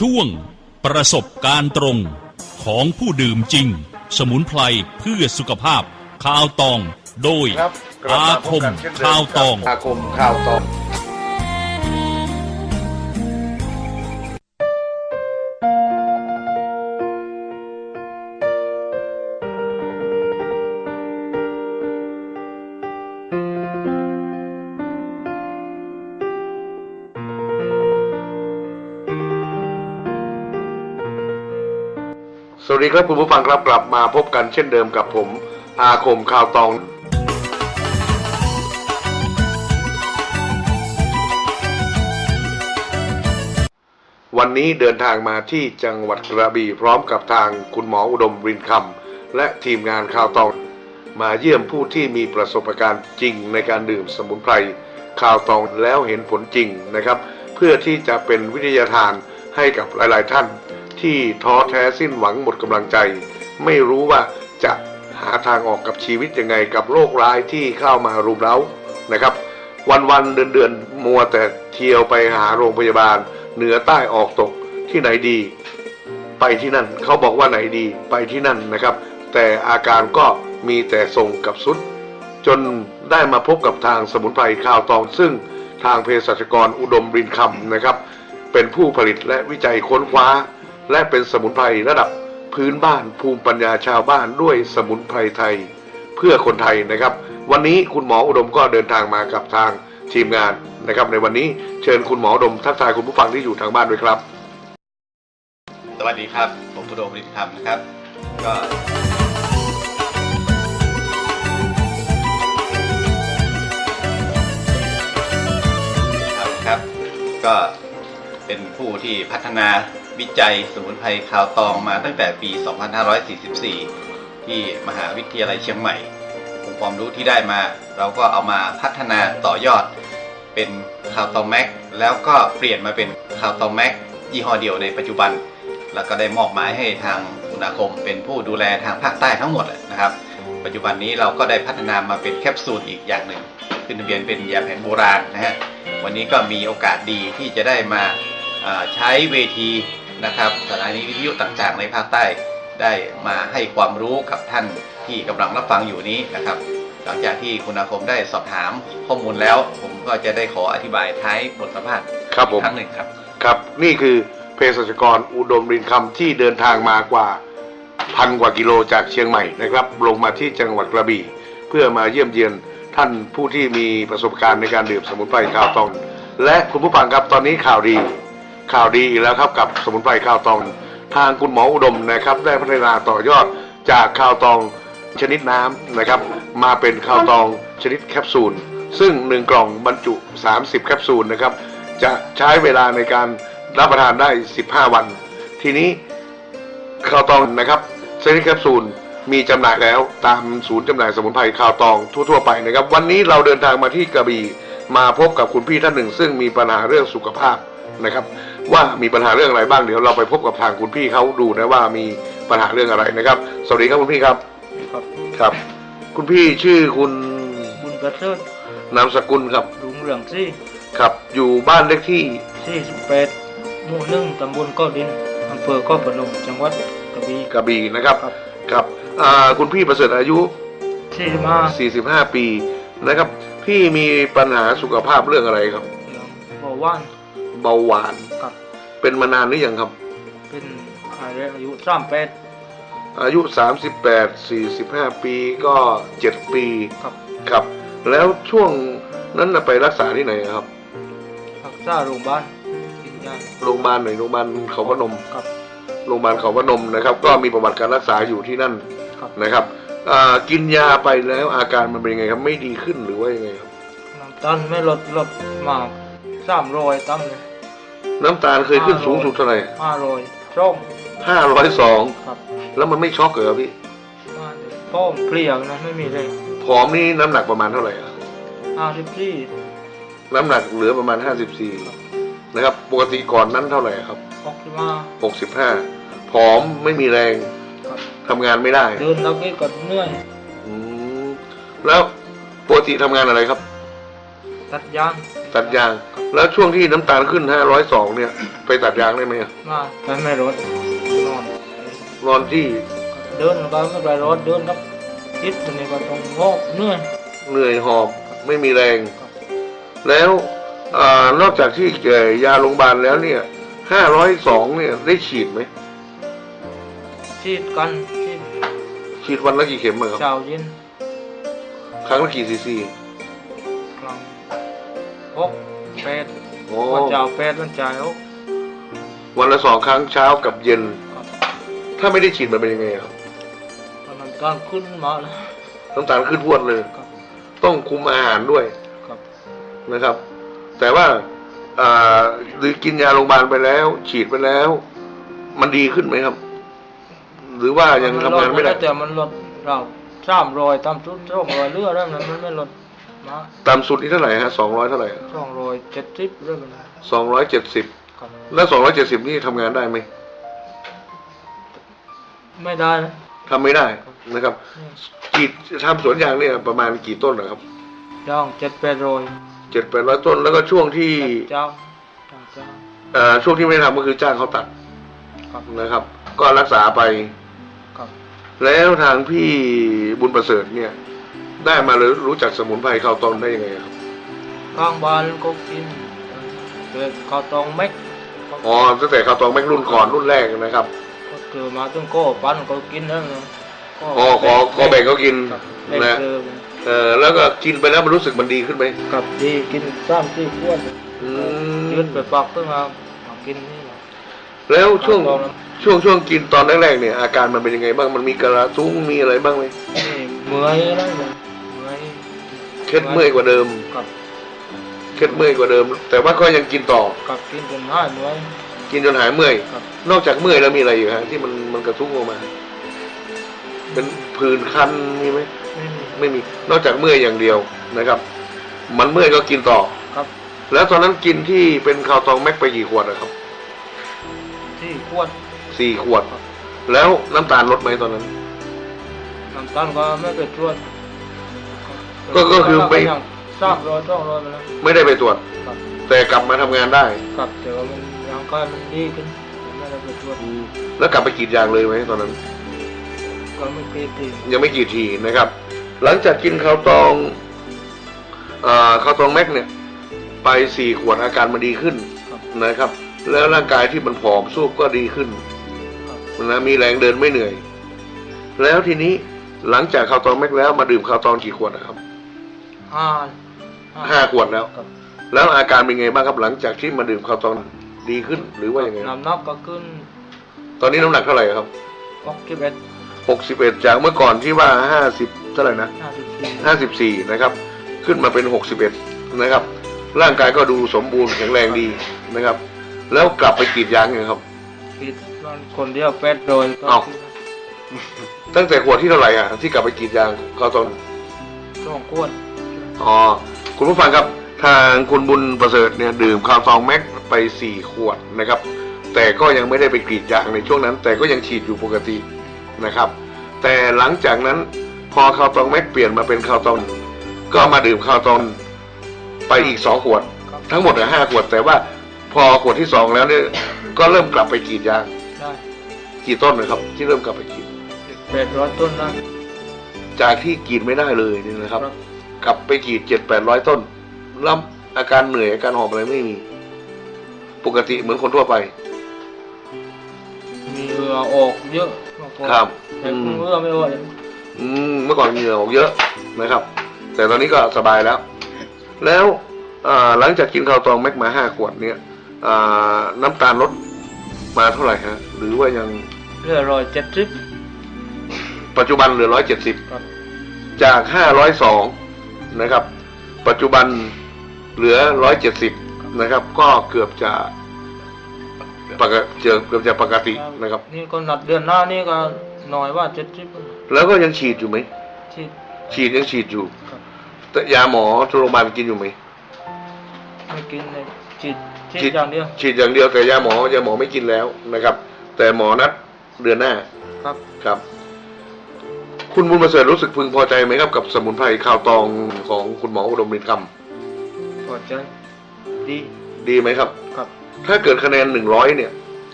ช่วงประสบการณ์ตรงของผู้ดื่มจริง สมุนไพรเพื่อสุขภาพข่าวตองโดย ครับกลับอามาพคบมกันเช่นเดิมข่าวตองกับอาคมข่าวตอง สวัสดีครับคุณผู้ฟังครับกลับมาพบกันเช่นเดิมกับผม อาคมข่าวตอง วันนี้เดินทางมาที่จังหวัดกระบี่พร้อมกับทางคุณหมออุดมรินคำและทีมงานข่าวตอง มาเยี่ยมผู้ที่มีประสบการณ์จริงในการดื่มสมุนไพรข่าวตองแล้วเห็นผลจริงนะครับ เพื่อที่จะเป็นวิทยาทานให้กับหลาย ๆ ท่าน ที่ท้อแท้สิ้นหวังหมดกำลังใจ ไม่รู้ว่าจะหาทางออกกับชีวิตยังไงกับโรคร้ายที่เข้ามารุมเร้านะครับ วันๆเดือนๆมัวแต่เที่ยวไปหาโรงพยาบาล เหนือใต้ออกตกที่ไหนดี ไปที่นั่นเขาบอกว่าไหนดีไปที่นั่นนะครับ แต่อาการก็มีแต่ทรงกับสุด จนได้มาพบกับทางสมุนไพรข้าวตอง ซึ่งทางเภสัชกรอุดมรินคำนะครับ เป็นผู้ผลิตและวิจัยค้นคว้า และเป็นสมุนไพรระดับพื้นบ้านภูมิปัญญาชาวบ้านด้วยสมุนไพรไทยเพื่อคนไทยนะครับ วันนี้คุณหมออุดมก็เดินทางมากับทางทีมงานนะครับ ในวันนี้เชิญคุณหมออุดมทักทายคุณผู้ฟังที่อยู่ทางบ้านด้วยครับ สวัสดีครับ ผมพุดมรินคำนะครับ ก็ครับก็เป็นผู้ที่พัฒนา วิจัยสมุนไพรคาวตองมาตั้งแต่ปี 2544 ที่มหาวิทยาลัยเชียงใหม่องค์ความรู้ที่ได้มา เราก็เอามาพัฒนาต่อยอด เป็นคาวตองแม็กแล้วก็เปลี่ยนมาเป็นคาวตองแม็กยี่ห้อเดียวในปัจจุบัน แล้วก็ได้มอบหมายให้ทางคุณาคม เป็นผู้ดูแลทางภาคใต้ทั้งหมดนะครับ ปัจจุบันนี้เราก็ได้พัฒนามาเป็นแคปซูลอีกอย่างหนึ่งขึ้นทะเบียนเป็นยาแผนโบราณนะฮะวันนี้ก็มีโอกาสดีที่จะได้มาใช้เวที นะครับสถานีวิทยุต่างๆ ในภาคใต้ได้มาให้ความรู้กับท่านที่กำลังรับฟังอยู่นี้นะครับ หลังจากที่คุณอาคมได้สอบถามข้อมูลแล้ว ผมก็จะได้ขออธิบายท้ายบทสัมภาษณ์ครับผมอีกครั้งหนึ่งครับ ครับนี่คือเภสัชกรอุดมรินคำที่เดินทางมากว่าพันกว่ากิโลจากเชียงใหม่นะครับ ลงมาที่จังหวัดกระบี่ เพื่อมาเยี่ยมเยียนท่านผู้ที่มีประสบการณ์ในการดื่มสมุนไพรข้าวตอง และคุณผู้ฟังครับตอนนี้ข่าวดี ข่าวดีอีกแล้วครับกับสมุนไพรข้าวตอง ทางคุณหมออุดมนะครับได้พัฒนาต่อยอดจากข้าวตองชนิดน้ำนะครับ มาเป็นข้าวตองชนิดแคปซูล ซึ่งหนึ่งกล่องบรรจุ 30 แคปซูลนะครับ จะใช้เวลาในการรับประทานได้ 15 วัน ทีนี้ข้าวตองนะครับชนิดแคปซูลมีจำหน่ายแล้วตามศูนย์จำหน่ายสมุนไพรข้าวตองทั่วๆไปนะครับ วันนี้เราเดินทางมาที่กระบี่มาพบกับคุณพี่ท่านหนึ่ง ซึ่งมีปัญหาเรื่องสุขภาพนะครับ ว่ามีปัญหาเรื่องอะไรบ้างเดี๋ยวเราไปพบกับทางคุณพี่เขาดูนะว่ามีปัญหาเรื่องอะไรนะครับ สวัสดีครับคุณพี่ครับครับ ครับ คุณพี่ชื่อคุณบุญประเสริฐนามสกุลครับรุงเรืองซี่ครับ อยู่บ้านเลขที่สี่สิบแปดหมู่หนึ่งตำบลก้อดินอำเภอก้อพนมจังหวัดกระบี่กระบี่นะครับครับครับอ่าคุณพี่ประเสริฐอายุสี่สิบห้า45ปีนะครับ พี่มีปัญหาสุขภาพเรื่องอะไรครับเรื่องเบาหวาน เบาหวานครับ เป็นมานานหรือยังครับ เป็นอะไรอายุสามแปดอายุ 38 45 ปีก็ 7 ปีครับ ครับ แล้วช่วงนั้นน่ะไปรักษาที่ไหนครับรักษาโรงพยาบาลกินยาโรงพยาบาลไหนโรงพยาบาลเขาพนมครับโรงพยาบาลเขาพนมนะครับ ก็มีประวัติการรักษาอยู่ที่นั่นครับนะครับอ่ากินยาไปแล้วอาการมันเป็นยังไงครับ ไม่ดีขึ้นหรือว่ายังไงครับน้ำตาลไม่ลดลดมาก สามร้อยตั้มเลยน้ำตาลเคยขึ้นสูงสุดเท่าไหร่ห้าร้อยช่องห้าร้อยสองครับแล้วมันไม่ช็อกเหรอพี่มาเดี๋ยวพ่อผมเพลียนะไม่มีเลยผอมนี่น้ำหนักประมาณเท่าไหร่อะห้าสิบสี่น้ำหนักเหลือประมาณห้าสิบสี่นะครับปกติก่อนนั้นเท่าไหร่ครับหกสิบห้าหกสิบห้าผอมไม่มีแรงครับทำงานไม่ได้เดินแล้วก็เหนื่อยอืมแล้วปกติทำงานอะไรครับ ตัดยาง ตัดยาง แล้วช่วงที่น้ำตาลขึ้น502เนี่ย ไปตัดยางได้ไหมอะมาไปไม่รถนอน นอนที่เดินก็ไม่ไปรถเดินครับคิดมันนี่ก็ต้องโงกเหนื่อยเหนื่อยหอบไม่มีแรง แล้วอานอกจากที่เอ่อยาโรงพยาบาลแล้วเนี่ย502เนี่ยได้ฉีดไหมชีดกันชีดฉีดวันละกี่เข็มอะครับเช้าเย็น ครั้งละกี่ซีซีกลาง หกแปดโอ้วันเช้าแปดวันจ่ายหกวันละสองครั้งเช้ากับเย็นครับถ้าไม่ได้ฉีดมันเป็นยังไงครับตอนนั้นตอนขึ้นมาแล้วน้ำตาลขึ้นพรวดเลย ครับต้องคุมอาหารด้วยครับนะครับ แต่ว่าอ่าหรือกินยาโรงพยาบาลไปแล้ว ฉีดไปแล้ว มันดีขึ้นไหมครับ หรือว่ายังทำงานไม่ได้ แต่มันลดเราสามรอยตามชุดสองรอยเรือแล้วมันมันไม่ลดมา ต่ำสุดนี่เท่าไหร่ฮะสองร้อยเท่าไหร่สองรอยเจ็ดสิบเรื่องอะไรสองร้อยเจ็ดสิบครับแล้วสองร้อยเจ็ดสิบนี่ทำงานได้ไหมไม่ได้นะทำไม่ได้นะครับกี่ทำสวนยางเนี่ยประมาณกี่ต้นนะครับย่างเจ็ดแปดรอยเจ็ดแปดร้อยต้นแล้วก็ช่วงที่เจ้าเจ้าเอ่อช่วงที่ไม่ได้ทำก็คือจ้างเขาตัดครับนะครับ ก็รักษาไปครับแล้วทางพี่บุญประเสริฐเนี่ย ได้มาหรือรู้จักสมุนไพรข้าวตองได้ยังไงครับ ข้างบ้านก็กินเกิดข้าวตองเม็กอ๋อตั้งแต่ข้าวตองแม่งรุ่นก่อนรุ่นแรกนะครับก็เจอมาตึงก็ปั้นก็กินแล้วนะก็อ๋อขอขอแบ่งเขากินครับเล่นนะเจอเออแล้วก็กินไปแล้วมันรู้สึกมันดีขึ้นไหมกับดีกินซ้ำที่ขวดอืยืมดไปปักเพิ่งมามากินนี่นะแล้วช่วงข้าวตองนะช่วงช่วงกินตอนแรกๆเนี่ยอาการมันเป็นยังไงบ้างมันมีกระทุ้งมีอะไรบ้างไหมนี่เมื่อยแล้วเนี่ยเมื่อย เคล็ดเมื่อยกว่าเดิมกับเคล็ดเมื่อยกว่าเดิม แต่ว่าก็ยังกินต่อกับกินจนหายเมื่อยกินจนหายเมื่อยครับนอกจากเมื่อยแล้วมีอะไรอยู่ฮะที่มันมันกระทุ้งออกมา เป็นผื่นคันมีไหมไม่มีไม่มีนอกจากเมื่อยอย่างเดียวนะครับ มันเมื่อยก็กินต่อครับ แล้วตอนนั้นกินที่เป็นข้าวตองแม็กไปกี่ขวดนะครับที่ขวดสี่ขวด แล้วน้ำตาลลดไหมตอนนั้นน้ำตาลก็ไม่ไปตรวจ ก็ก็คือไปย่างสามร้อยสองร้อยไปแล้วไม่ได้ไปตรวจ ครับแต่กลับมาทำงานได้ ครับแต่ว่ามันร่างกายมันดีขึ้นไม่ได้ไปตรวจแล้วกลับไปกรีดยางเลยไหมตอนนั้น ก็ไม่เคยตียังไม่กี่ทีนะครับ หลังจากกินข้าวตองอ่าข้าวตองแม็กเนี่ย ไปสี่ขวดอาการมันดีขึ้นครับนะครับ แล้วร่างกายที่มันผอมสู้ก็ดีขึ้นครับนะมีแรงเดินไม่เหนื่อย แล้วทีนี้หลังจากข้าวตองแม็กแล้วมาดื่มข้าวตองกี่ขวดนะครับ ห้าห้าขวดแล้ว ครับแล้วอาการเป็นไงบ้างครับหลังจากที่มาดื่มข้าวตองดีขึ้นหรือว่ายังไงครับน้ำหนักก็ขึ้นตอนนี้น้ำหนักเท่าไหร่ครับหกสิบเอ็ดหกสิบเอ็ดจากเมื่อก่อนที่ว่าห้าสิบเท่าไหร่นะห้าสิบสี่ห้าสิบสี่นะครับ ขึ้นมาเป็นหกสิบเอ็ดนะครับ ร่างกายก็ดูสมบูรณ์แข็งแรงดีนะครับ แล้วกลับไปกรีดยางยังครับคิดว่าคนเดียวแปดโดยก็เอ้าตั้งแต่ขวดที่เท่าไหร่อะที่กลับไปกรีดยางเขาตอนสองขวด อ๋อคุณผู้ฟังครับทางคุณบุญประเสริฐเนี่ยดื่มข้าวตองแม็กไปสี่ขวดนะครับ แต่ก็ยังไม่ได้ไปกรีดยางในช่วงนั้น แต่ก็ยังฉีดอยู่ปกตินะครับ แต่หลังจากนั้นพอข้าวตองแม็กเปลี่ยนมาเป็นข้าวตองก็มาดื่มข้าวตองไปอีกสองขวดครับทั้งหมดห้าขวด แต่ว่าพอขวดที่สองแล้วเนี่ยก็เริ่มกลับไปกรีดยางได้กี่ต้นนะครับ ที่เริ่มกลับไปกรีดแปดร้อยต้นนะจากที่กรีดไม่ได้เลยเนี่ยนะครับ กลับไปกรีดเจ็ดแปดร้อยต้นแล้วอาการเหนื่อยอาการหอบอะไรไม่มี ปกติเหมือนคนทั่วไป มีเหงื่อออกเยอะบางคนครับ แต่อืมเหงื่อไม่ออกเลยอืมเมื่อก่อนเหงื่อออกเยอะนะครับ แต่ตอนนี้ก็สบายแล้ว แล้วอ่าหลังจากกินข้าวตองแม็กมาห้าขวดเนี่ยอ่าน้ำตาลลดมาเท่าไหร่ฮะ หรือว่ายังเหลือร้อยเจ็ดสิบปัจจุบันเหลือร้อยเจ็ดสิบครับ จากห้าร้อยสอง นะครับ ปัจจุบันเหลือร้อยเจ็ดสิบนะครับ ก็เกือบจะปกติเกือบเกือบจะปกตินะครับ นี่ก็นัดเดือนหน้านี่ก็หน่อยว่าเจ็ดสิบแล้วก็ยังฉีดอยู่ไหมที่ฉีดยังฉีดอยู่ครับแต่ยาหมอที่โรงพยาบาลกินอยู่ไหมไม่กินเลยฉีดฉีฉีดดอย่างเดียวฉีดอย่างเดียวแต่ยาหมอยาหมอไม่กินแล้วนะครับ แต่หมอนัดเดือนหน้าครับ ครับ คุณบุญประเสริฐรู้สึกพึงพอใจไหมครับกับสมุนไพรข้าวตองของคุณหมออุดมรินคพอใจดีดีไหมครับ ครับถ้าเกิดคะแนนหนึ่งร้อยเนี่ย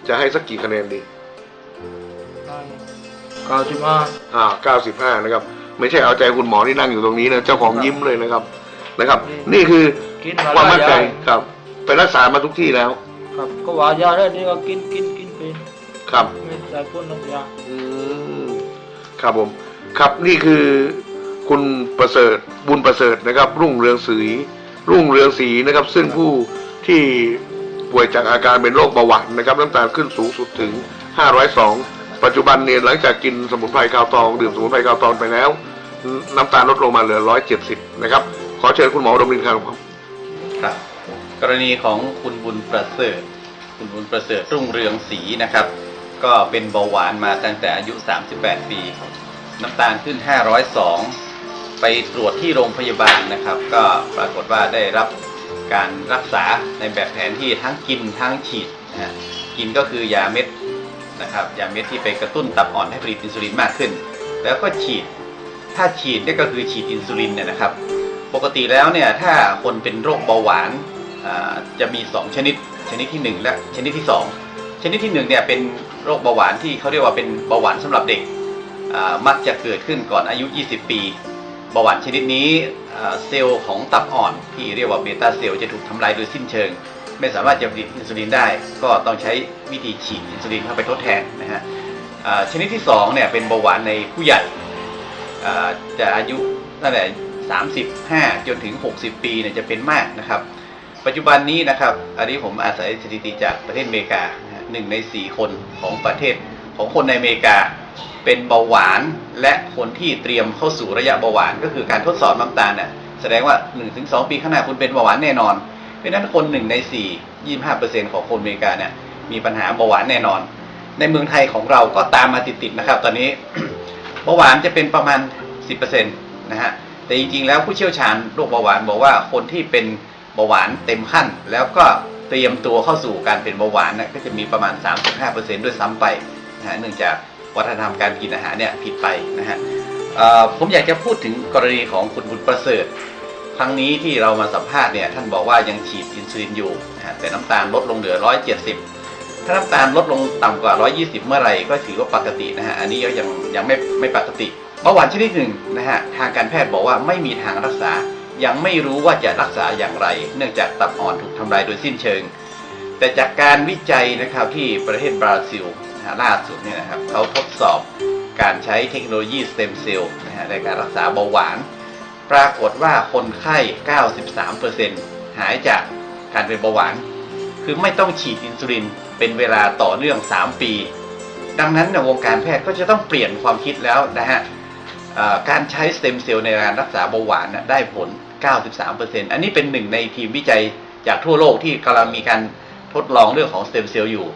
จะให้สักกี่คะแนนดีให้เก้าสิบห้าอ่าเก้าสิบห้านะครับ ไม่ใช่เอาใจคุณหมอที่นั่งอยู่ตรงนี้นะเจ้าของยิ้มเลยนะครับนะครับ นี่คือกินมาความหลามั่ยนอใจย่างครับไปรักษามาทุกที่แล้วครับ ก็ว่ายาได้นี่ก็กินกินกินเป็นครับ ไม่ใส่พ่นน้ำยา อืมครับผม ครับนี่คือคุณประเสริฐบุญประเสริฐนะครับ รุ่งเรืองศรีรุ่งเรืองศรีนะครับ ซึ่งผู้ที่ป่วยจากอาการเป็นโรคเบาหวานนะครับ น้ำตาลขึ้นสูงสุดถึง 502 ปัจจุบันเนี่ยหลังจากกินสมุนไพรคาวตองดื่มสมุนไพรคาวตองไปแล้ว น้ำตาลลดลงมาเหลือ 170 นะครับ ขอเชิญคุณหมอดมรินครับครับ กรณีของคุณบุญประเสริฐ คุณบุญประเสริฐรุ่งเรืองศรีนะครับ ก็เป็นเบาหวานมาตั้งแต่อายุ 38 ปี น้ำตาลขึ้น 502 ไปตรวจที่โรงพยาบาลนะครับ ก็ปรากฏว่าได้รับการรักษาในแบบแผนที่ทั้งกินทั้งฉีดนะฮะกินก็คือยาเม็ดนะครับยาเม็ดที่ไปกระตุ้นตับอ่อนให้ผลิตอินซูลินมากขึ้น แล้วก็ฉีด ถ้าฉีดนี่ก็คือฉีดอินซูลินเนี่ยนะครับ ปกติแล้วเนี่ยถ้าคนเป็นโรคเบาหวานอ่าจะมี 2 ชนิด ชนิดทีหนึ่1 และชนิดที่ 2 ชนิดที่1เนี่ยเป็นโรคเบาหวานที่เขาเรียกว่าเป็นเบาหวานสำหรับเด็ก มักจะเกิดขึ้นก่อนอายุ 20 ปีเบาหวานชนิดนี้เซลล์ของตับอ่อน ที่เรียกว่าเบต้าเซลล์จะถูกทำลายโดยสิ้นเชิง ไม่สามารถจะผลิตอินซูลินได้ ก็ต้องใช้วิธีฉีดอินซูลินเข้าไปทดแทนนะฮะชนิดที่2เนี่ยเป็นเบาหวานในผู้ใหญ่จะอายุตั้งแต่35 จนถึง 60 ปีเนี่ยจะเป็นมากนะครับ ปัจจุบันนี้นะครับ อันนี้ผมอาศัยสถิติจากประเทศอเมริกาหนึ่งใน 4 คนของประเทศของคนในอเมริกา เป็นเบาหวานและคนที่เตรียมเข้าสู่ระยะเบาหวาน ก็คือการทดสอบน้ำตาลน่ะแสดงว่า 1-2 ปีข้างหน้าคุณเป็นเบาหวานแน่นอน เพราะฉะนั้นคนหนึ่งใน 4 25%ของคนอเมริกาเนี่ยมีปัญหาเบาหวานแน่นอน ในเมืองไทยของเราก็ตามมาติดๆนะครับ ตอนนี้เบาหวานจะเป็นประมาณ 10%นะฮะแต่จริงๆแล้วผู้เชี่ยวชาญโรคเบาหวานบอกว่าคนที่เป็นเบาหวานเต็มขั้น แล้วก็เตรียมตัวเข้าสู่การเป็นเบาหวานนะก็จะมีประมาณ 35%ด้วยซ้ำไปนะฮะเนื่องจาก วัฒนธรรมการกินอาหารเนี่ยผิดไปนะฮะผมอยากจะพูดถึงกรณีของคุณบุญประเสริฐครั้งนี้ที่เรามาสัมภาษณ์เนี่ยท่านบอกว่ายังฉีดอินซูลินอยู่นะฮะแต่น้ำตาลลดลงเหลือ 170 ถ้าน้ำตาลลดลงต่ำกว่า 120 เมื่อไหร่ก็ถือว่าปกตินะฮะอันนี้ยังยังไม่ไม่ปกติเบาหวานชนิดหนึ่งนะฮะทางการแพทย์บอกว่าไม่มีทางรักษายังไม่รู้ว่าจะรักษาอย่างไร เนื่องจากตับอ่อนถูกทำลายโดยสิ้นเชิง แต่จากการวิจัยนะครับที่ประเทศบราซิล ล่าสุดเนี่ยนะครับเขาทดสอบการใช้เทคโนโลยีสเต็มเซลล์นะฮะในการรักษาเบาหวาน ปรากฏว่าคนไข้ 93%หายจากการเป็นเบาหวาน คือไม่ต้องฉีดอินซูลินเป็นเวลาต่อเนื่อง 3 ปี ดังนั้นในวงการแพทย์ก็จะต้องเปลี่ยนความคิดแล้วนะฮะการใช้สเต็มเซลล์ในการรักษาเบาหวานได้ผล 93%อันนี้เป็นหนึ่งในทีมวิจัยจากทั่วโลกที่กำลังมีการทดลองเรื่องของสเต็มเซลล์อยู่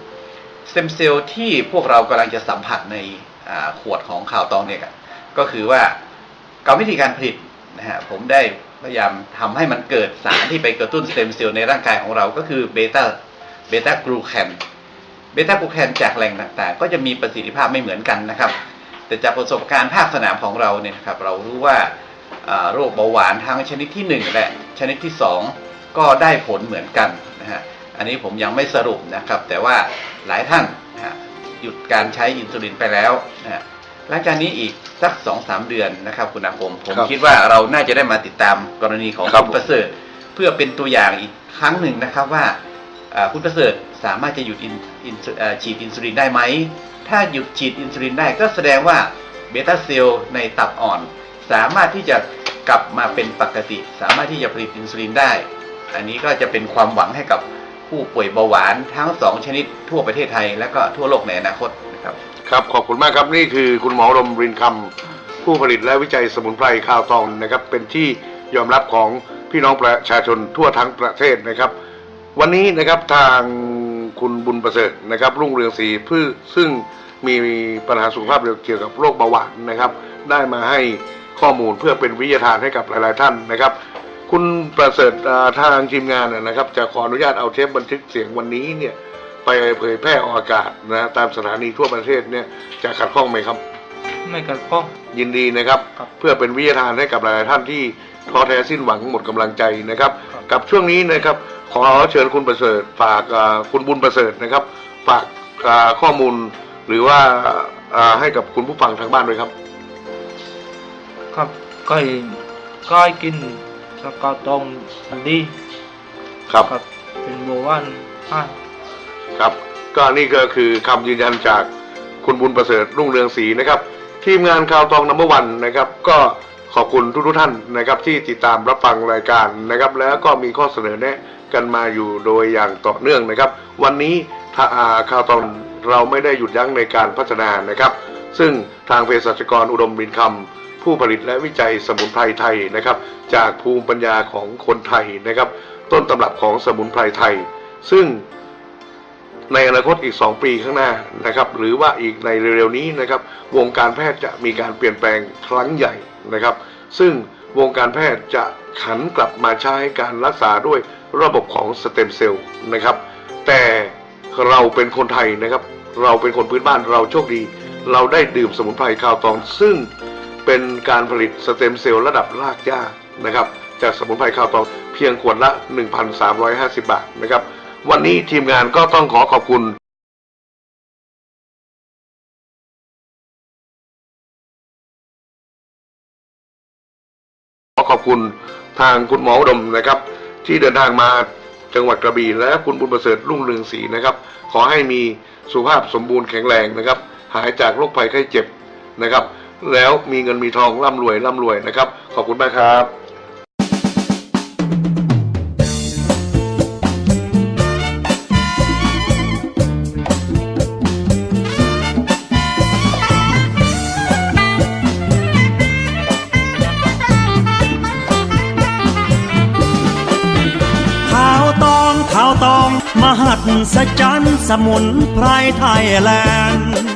เต็มเซลล์ที่พวกเรากำลังจะสัมผัสในขวดของข่าวตองเนี่ยก็คือว่ากรรมวิธีการผลิตนะฮะผมได้พยายามทำให้มันเกิดสารที่ไปกระตุ้นเต็มเซลล์ในร่างกายของเราก็คือเบต้าเบต้ากลูแคนเบต้ากลูแคนจากแหล่งต่างๆ ก็จะมีประสิทธิภาพไม่เหมือนกันนะครับ แต่จากประสบการณ์ภาคสนามของเราเนี่ยครับเรารู้ว่าอ่าโรคเบาหวานทั้งชนิดที่ 1 และชนิดที่ 2 ก็ได้ผลเหมือนกันนะฮะ อันนี้ผมยังไม่สรุปนะครับ แต่ว่าหลายท่านนะฮะหยุดการใช้อินซูลินไปแล้วนะฮะหลังจากนี้อีกสักสองสามเดือนนะครับ คุณอาคม ผมครับคิดว่าเราน่าจะได้มาติดตามกรณีของครับคุณประเสริฐเพื่อเป็นตัวอย่างอีกครั้งหนึ่งนะครับว่าอ่าคุณประเสริฐสามารถจะหยุดอินอินเอ่อฉีดอินซูลินได้ไหม ถ้าหยุดฉีดอินซูลินได้ก็แสดงว่าเบต้าเซลล์ในตับอ่อน สามารถที่จะกลับมาเป็นปกติ สามารถที่จะผลิตอินซูลินได้ อันนี้ก็จะเป็นความหวังให้กับ ผู้ป่วยเบาหวานทั้งสองชนิดทั่วประเทศไทย และก็ทั่วโลกในอนาคตนะครับครับขอบคุณมากครับนี่คือคุณหมอรมรินคำผู้ผลิตและวิจัยสมุนไพรข้าวตองนะครับ เป็นที่ยอมรับของพี่น้องประชาชนทั่วทั้งประเทศนะครับ วันนี้นะครับทางคุณบุญประเสริฐนะครับ รุ่งเรืองศรีพืชซึ่งมีปัญหาสุขภาพเกี่ยวกับโรคเบาหวานนะครับ ได้มาให้ข้อมูลเพื่อเป็นวิทยาทานให้กับหลาย ๆ ท่านนะครับ คุณประเสริฐอ่าทางทีมงานนะนะครับ จะขออนุญาตเอาเทปบันทึกเสียงวันนี้เนี่ยไปเผยแพร่ออกอากาศนะตามสถานีทั่วประเทศเนี่ยจะขัดข้องไหมครับ ไม่กัดข้อง ยินดีนะครับครับ เพื่อเป็นวิทยาทานให้กับหลายๆท่านที่ท้อแท้สิ้นหวังหมดกำลังใจนะครับครับ กับช่วงนี้นะครับขอเชิญคุณประเสริฐฝากอ่าคุณบุญประเสริฐนะครับ ฝากอ่าข้อมูลหรือว่าอ่าให้กับคุณผู้ฟังทางบ้านด้วยครับ ครับไก่ไก่กิน สกาวตองอันดีครับครับเป็นโบวานอ่านครับ ก็นี่ก็คือคำยืนยันจากคุณบุญประเสริฐรุ่งเรืองศรีนะครับ ทีมงานข่าวตองนัมเบอร์วันนะครับ ก็ขอบคุณทุกๆท่านนะครับ ที่ติดตามรับฟังรายการนะครับ แล้วก็มีข้อเสนอแนะกันมาอยู่โดยอย่างต่อเนื่องนะครับ วันนี้ถ้าอ่าข่าวตองเราไม่ได้หยุดยั้งในการพัฒนานะครับ ซึ่งทางเภสัชกรอุดมรินคำ ผู้ผลิตและวิจัยสมุนไพรไทยนะครับ จากภูมิปัญญาของคนไทยนะครับ ต้นตำรับของสมุนไพรไทย ซึ่งในอนาคตอีก 2 ปีข้างหน้านะครับ หรือว่าอีกในเร็วๆนี้นะครับ วงการแพทย์จะมีการเปลี่ยนแปลงครั้งใหญ่นะครับ ซึ่งวงการแพทย์จะขันกลับมาใช้การรักษาด้วยระบบของสเต็มเซลล์นะครับ แต่เราเป็นคนไทยนะครับ เราเป็นคนพื้นบ้านเราโชคดี เราได้ดื่มสมุนไพรคาวตองซึ่ง เป็นการผลิตสเต็มเซลล์ระดับรากหญ้านะครับจากสมุนไพรคาวตองเพียงขวดละ 1,350 บาทนะครับ วันนี้ทีมงานก็ต้องขอขอบคุณขอขอบคุณทางคุณหมออุดมนะครับ ที่เดินทางมาจังหวัดกระบี่และคุณบุญประเสริฐรุ่งเรืองศรีนะครับ ขอให้มีสุขภาพสมบูรณ์แข็งแรงนะครับ หายจากโรคภัยไข้เจ็บนะครับ แล้วมีเงินมีทองร่ำรวยร่ำรวยนะครับ ขอบคุณมากครับข่าวตองข่าวตองมหัศจรรย์สมุนไพรไทยแลนด์